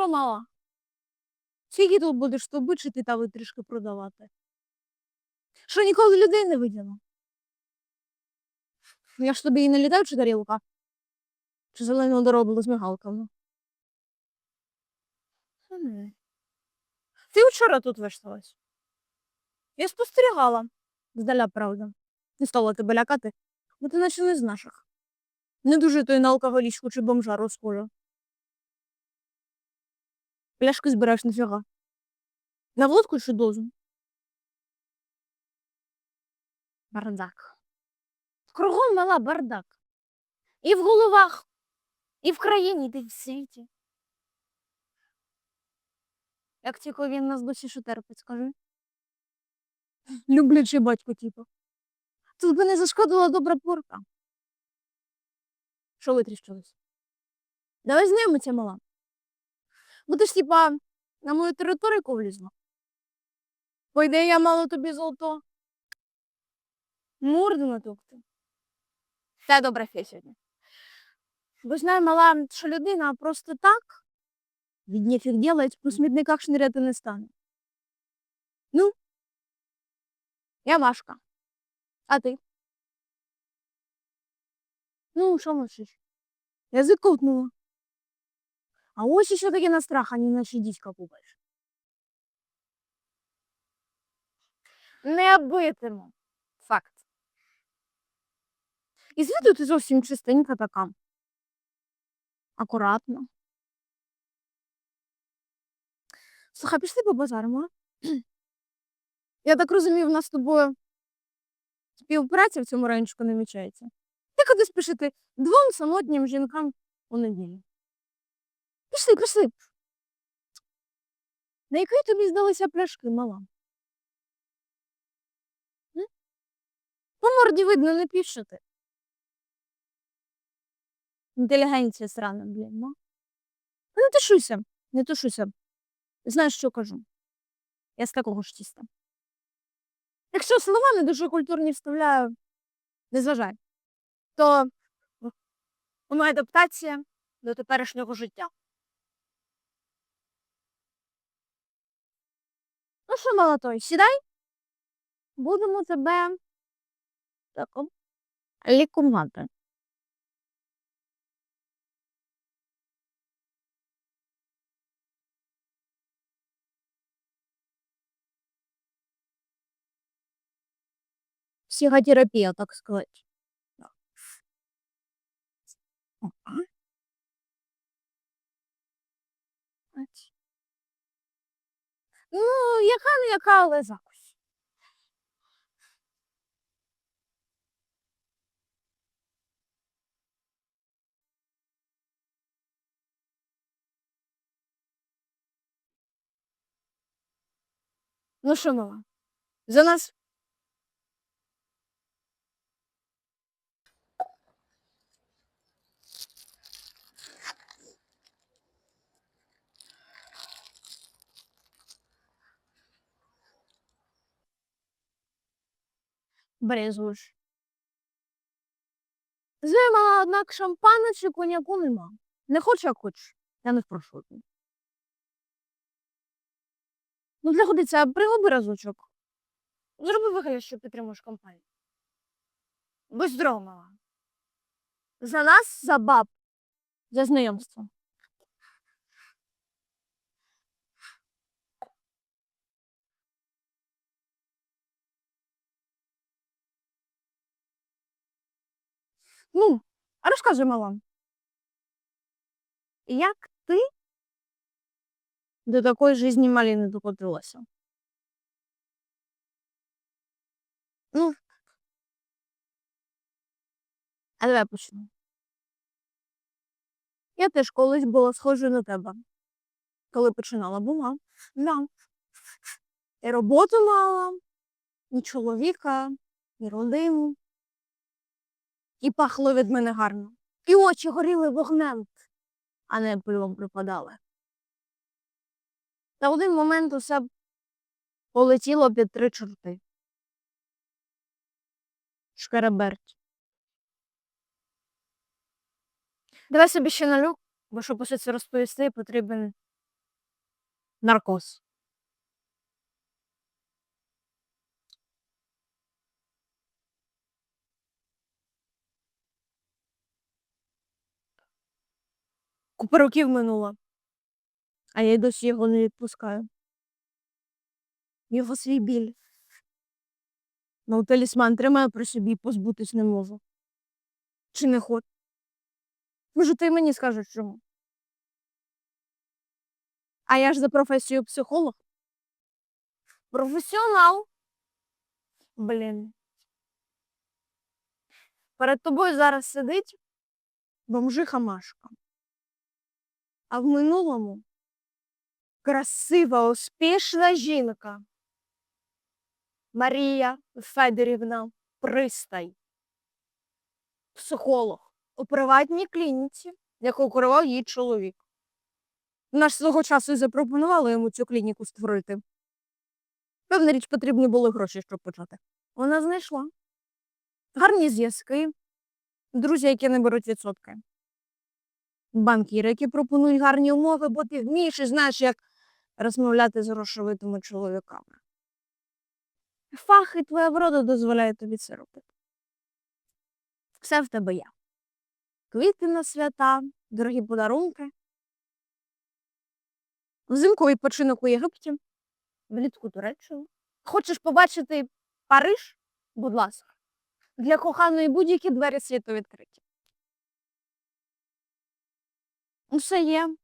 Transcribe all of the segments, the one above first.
що мала? Скільки тут будеш стовбичити та витрішки продавати? Що ніколи людей не виділа? Я ж тобі і не літаю, чи тарілка? Чи зелену дорогу з мигалками? Ти вчора тут вишталась? Я спостерігала. Здаля, правда. Не стала тебе лякати, бо ти наче не з наших. Не дуже то й на алкоголічку чи бомжа розхожа. Пляшки збираєш нафіга. На водку чи дозу? Бардак. Кругом мала бардак. І в головах, і в країні, й в світі. Як тільки він нас досі що терпить, скажи. Люблячий батько, типу. Тут би не зашкодила добра порка. Що витріщились? Давай знайомиться, мала. Ти ж, типа, на мою територію влізла. По ідеї, я мала тобі золото. Морду натовкти. Це добра фе сьогодні. Бо знаю, мала, що людина просто так від нефіг ділать, по смітниках шниряти не стане. Ну, я Машка. А ти? Ну, що мовчиш? Язик ковтнула. А ось що таке на страх, а не наче дідька купаєш. Не битиму. Факт. І з виду ти зовсім чистенька така. Акуратно. Слухай, пішли по базаримо, а? Я так розумію, в нас з тобою співпраця в цьому ранчику намічається. Ти куди спішити двом самотнім жінкам у неділю. Пішли, пішли. На якої тобі здалися пляшки, мала? По морді видно, не пішити. Інтелігенція срана, блін, ну. Не тушуйся, не тушуйся. Знаєш, що кажу? Я з такого ж тіста. Якщо слова не дуже культурні вставляю, не зважай, то воно адаптація до теперішнього життя. Ну що, молотой, сідай. Будемо тебе тако лікувати. Психотерапия, так сказать. Ну, яка не яка, але закусь. Ну що, мала? За нас брезгуєш. Зимала, однак шампана чи коньяку нема. Не хоч, як хоч. Я не спрошу. Ну, для годиться, пригоби разочок. Зроби вигляд, що підтримуєш компанію. Будь здорова. За нас, за баб, за знайомство. Ну, а розкажи, мала. Як ти до такої жизни малини докотилася? Ну, а давай почну. Я теж колись була схожа на тебе. Коли починала була. Да. І роботу мала, і чоловіка, і родину. І пахло від мене гарно. І очі горіли вогнем, а не пилом припадали. Та в один момент усе полетіло під три чорти. Шкереберть. Давай собі ще налю, бо щоб усе це розповісти, потрібен Наркоз. Купа років минуло, а я й досі його не відпускаю. Його свій біль. Ну, талісман тримаю при собі, позбутись не можу. Чи не хочу? Може, ти мені скажеш чому? А я ж за професією психолог. Професіонал. Блін. Перед тобою зараз сидить бомжиха Машка. А в минулому красива, успішна жінка. Марія Федорівна Пристай. Психолог у приватній клініці, яку керував її чоловік. Наш свого часу і запропонували йому цю клініку створити. Певна річ, потрібні були гроші, щоб почати. Вона знайшла. Гарні зв'язки, друзі, які не беруть відсотки. Банкіри, які пропонують гарні умови, бо ти вмієш і знаєш, як розмовляти з грошовитими чоловіками. Фах і твоя врода дозволяє тобі це робити. Все в тебе є. Квіти на свята, дорогі подарунки. Взимку відпочинок у Єгипті, влітку Туреччину. Хочеш побачити Париж? Будь ласка. Для коханої будь-які двері світу відкриті. Усе є.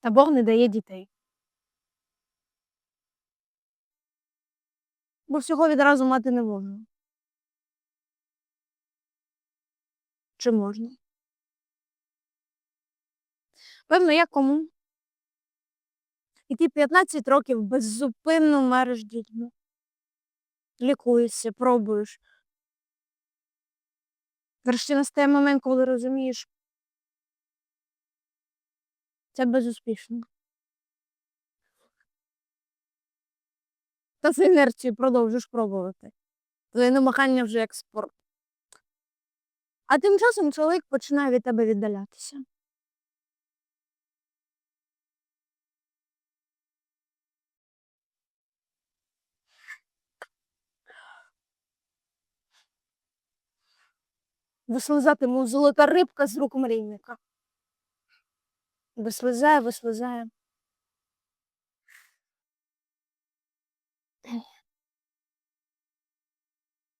Та Бог не дає дітей. Бо всього відразу мати не можна. Чи можна? Певно, як кому. І ти 15 років беззупинно мериш дітьми. Лікуєшся, пробуєш. Врешті настає момент, коли розумієш, це безуспішно. Та з інерцією продовжиш пробувати. Твоє намагання вже як спорт. А тим часом чоловік починає від тебе віддалятися. Вислизати, мов золота рибка з рук мрійника. Вислизає, вислизає.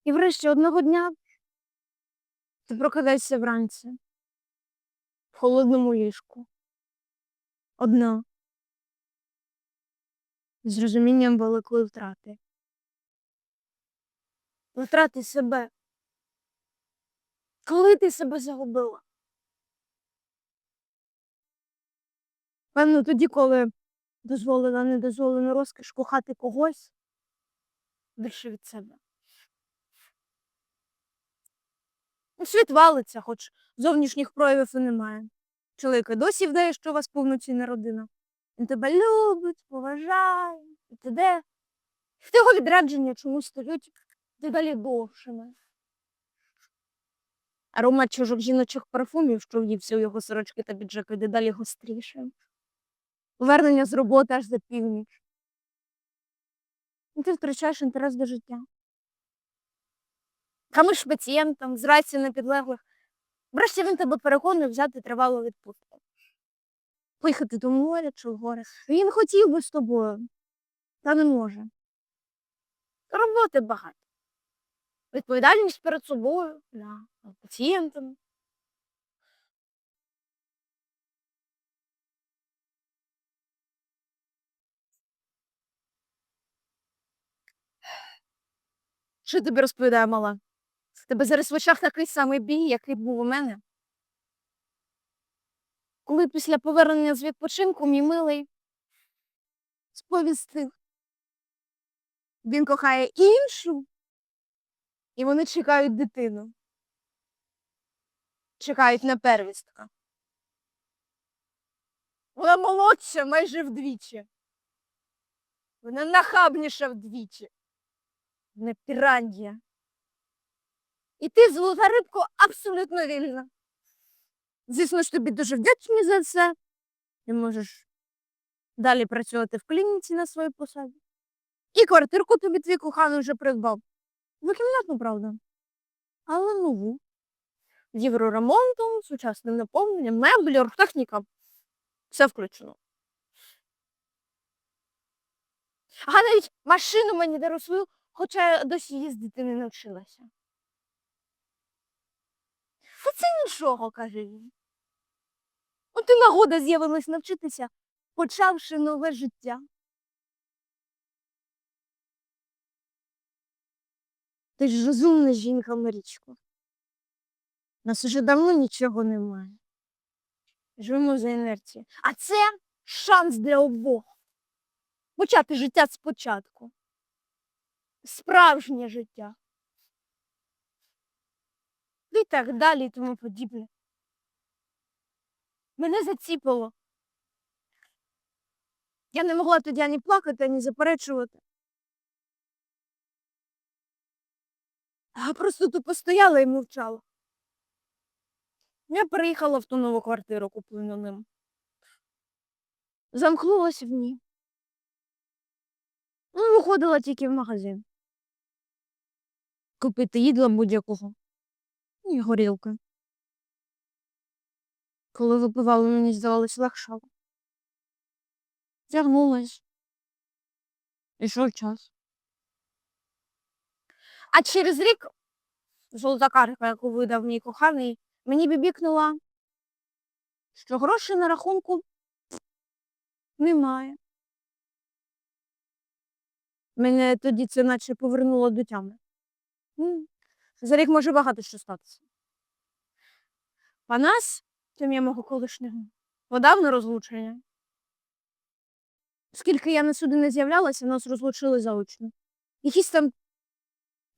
І врешті одного дня ти прокидаєшся вранці в холодному ліжку. Одна. З розумінням великої втрати. Втрати себе. Коли ти себе загубила? Певно, тоді, коли дозволена недозволена розкіш кохати когось більше від себе. Світ валиться, хоч зовнішніх проявів і немає. Чоловік досі вдає, що у вас повноцінна родина. Він тебе любить, поважає, і т.д. В його відрядження чомусь стають дедалі довшими. Аромат чужих жіночих парфумів, що в'ївся у його сорочки та піджаки, дедалі гостріше. Повернення з роботи аж за північ. І ти втрачаєш інтерес до життя. Хамиш пацієнтам, з рації на підлеглих. Врешті він тебе переконує взяти тривалу відпустку. Поїхати до моря чи в гори. Він хотів би з тобою, та не може. Роботи багато. Відповідальність перед собою, да, пацієнтами. Що тобі розповідає мала? Тебе зараз в очах такий самий бій, який був у мене. Коли після повернення з відпочинку мій милий сповістив. Він кохає іншу, і вони чекають дитину. Чекають на первістка. Вона молодша майже вдвічі. Вона нахабніша вдвічі. Не пірандія. І ти, золота рибко, абсолютно вільна. Звісно ж, тобі дуже вдячні за це. Ти можеш далі працювати в клініці на своїй посаді. І квартирку тобі твій коханий вже придбав. Двокімнатну, правда. Але нову. З євроремонтом, сучасним наповненням, меблі, оргтехніка. Все включено. А навіть машину мені свою, хоча досі їздити не навчилася. Та це нічого, каже він. От і нагода з'явилась навчитися, почавши нове життя. Ти ж розумна жінка, Марічко. Нас уже давно нічого немає. Живемо за інерцією. А це шанс для обох. Почати життя спочатку. Справжнє життя. І так далі і тому подібне. Мене заціпило. Я не могла тоді ані плакати, ані заперечувати. А просто тупо стояла і мовчала. Я переїхала в ту нову квартиру, куплену ним. Замкнулась в ній. Ну, виходила тільки в магазин. Купити їдла будь-якого. І горілки. Коли випивала, мені здавалось легшало. Тягнулась. Ішов час. А через рік золота картка, яку видав мій коханий, мені бібікнула, що грошей на рахунку немає. Мене тоді це наче повернуло до тями. За рік може багато що статися. Панас, сім'я мого колишнього, подав на розлучення. Скільки я на суди не з'являлася, нас розлучили заочно. Якісь там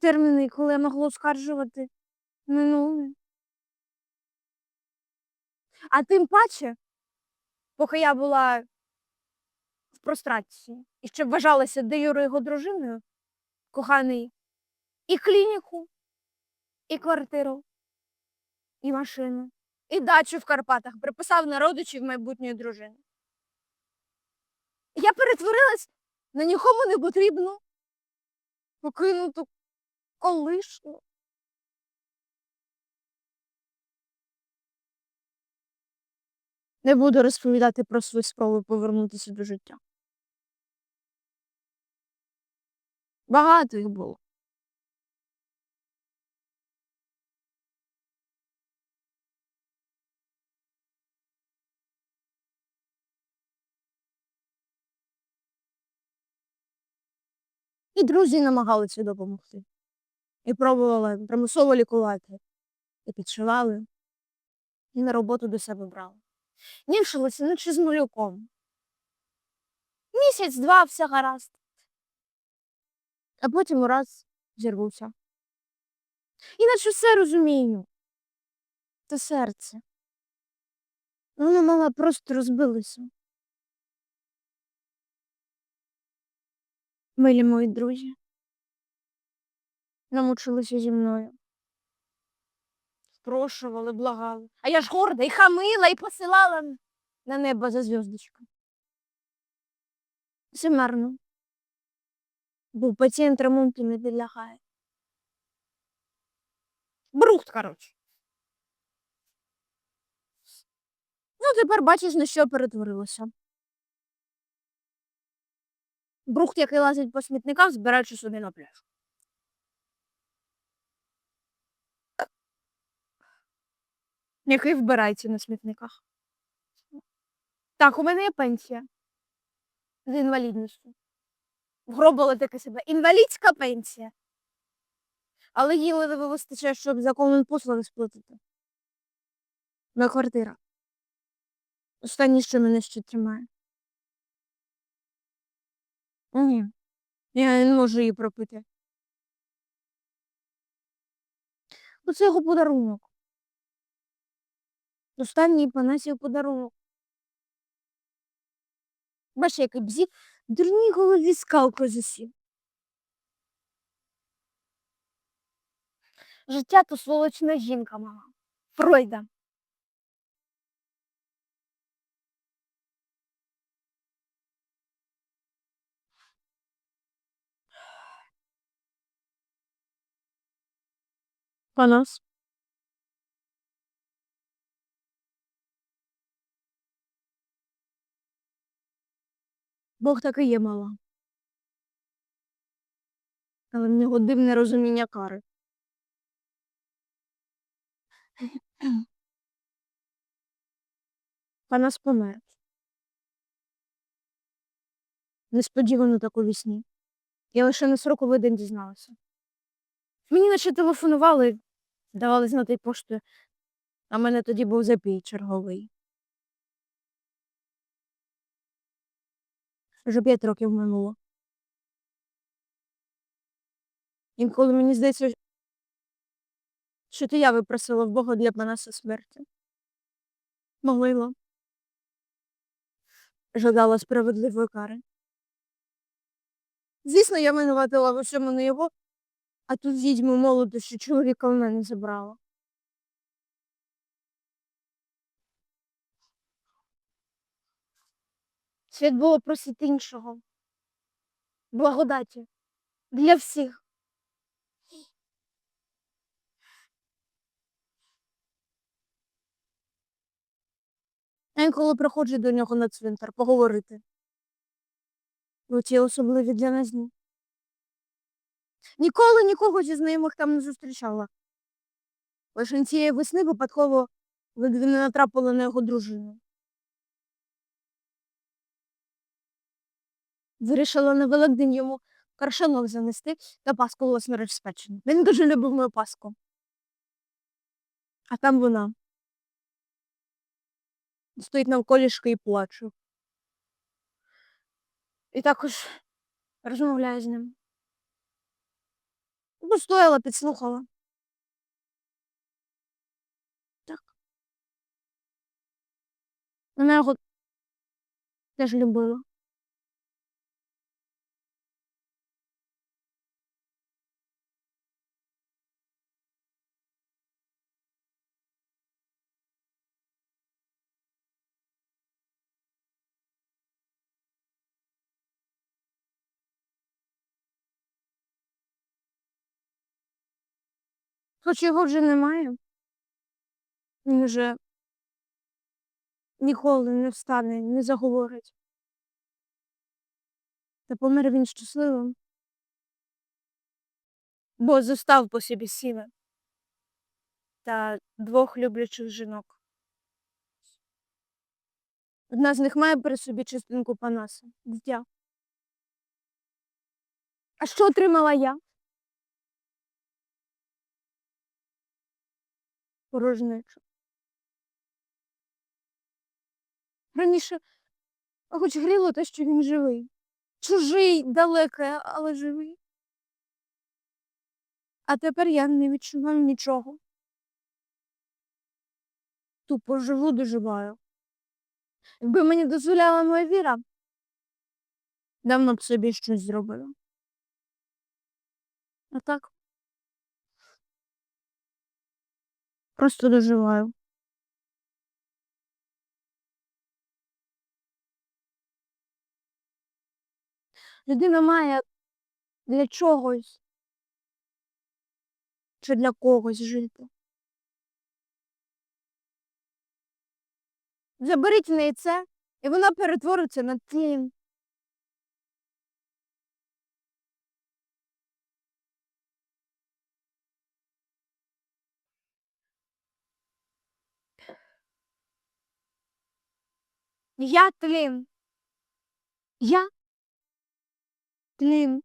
терміни, коли я могла оскаржувати, минули. А тим паче, поки я була в прострації і ще вважалася де Юрою його дружиною, коханий і клініку, і квартиру, і машину, і дачу в Карпатах приписав на родичів майбутньої дружини. Я перетворилась на нікому не потрібну, покинуту колишню. Не буду розповідати про свої спроби повернутися до життя. Багато їх було. І друзі намагалися допомогти. І пробували примусово лікувати. І підшивали, і на роботу до себе брали. Нішилося, наче з малюком. Місяць-два все гаразд. А потім раз зірвався. Іначе все розумію. Це серце. Воно мало просто розбилося. Милі мої друзі. Намучилися зі мною. Спрошували, благали. А я ж горда і хамила, і посилала на небо за зв'язочкою. Все марно. Бо пацієнт ремонту не підлягає. Брухт, коротше. Ну, тепер бачиш, на що перетворилося. Брухт, який лазить по смітниках, збираючи собі на пляж. Який вбирається на смітниках. Так, у мене є пенсія. З інвалідністю. Вгробила таке себе. Інвалідська пенсія. Але їй ледве вистачає, щоб за послуги сплатити. На квартира. Останнє, що мене ще тримає. Ні. Я не можу її пропити. Ну, це його подарунок. Ну, Достань їй Панасію подарунок. Бачиш, який бзік, дурній голові скалку засів. Життя то сволочна жінка мама. Фройда. Панас. Бог таки є мала. Але в нього дивне розуміння кари. Панас помер. Несподівано так у вісні. Я лише на сроковий день дізналася. Мені наче телефонували, давали знати поштою, а мене тоді був запій черговий. Вже п'ять років минуло. Інколи мені здається, що ти я випросила в Бога для Панаса смерті. Молила. Жадала справедливої кари. Звісно, я винуватила в усьому не його, а тут відьму молоду, що чоловіка в мене забрала. Світ було просить іншого. Благодаті. Для всіх. Я інколи приходжу до нього на цвинтар поговорити. У ті особливі для нас дні. Ніколи нікого зі знайомих там не зустрічала. Лише цієї весни випадково ледве не натрапила на його дружину. Вирішила на Великдень йому каршанок занести та паску власноруч спечену. Він дуже любив мою паску. А там вона. Стоїть навколішки і плаче. І також розмовляю з ним. Постояла, підслухала. Так. Вона його теж любила. Хоч його вже немає. Він вже ніколи не встане, не заговорить. Та помер він щасливим. Бо зостав по собі сіна та двох люблячих жінок. Одна з них має при собі частинку Панаса, дитя. А що отримала я? Порожнечу. Раніше хоч гріло те, що він живий. Чужий, далекий, але живий. А тепер я не відчуваю нічого. Тупо живу доживаю. Якби мені дозволяла моя віра, давно б собі щось зробила. А так. Просто доживаю. Людина має для чогось чи для когось жити. Заберіть в неї це, і вона перетвориться на тлін. Я тлін. Я тлін.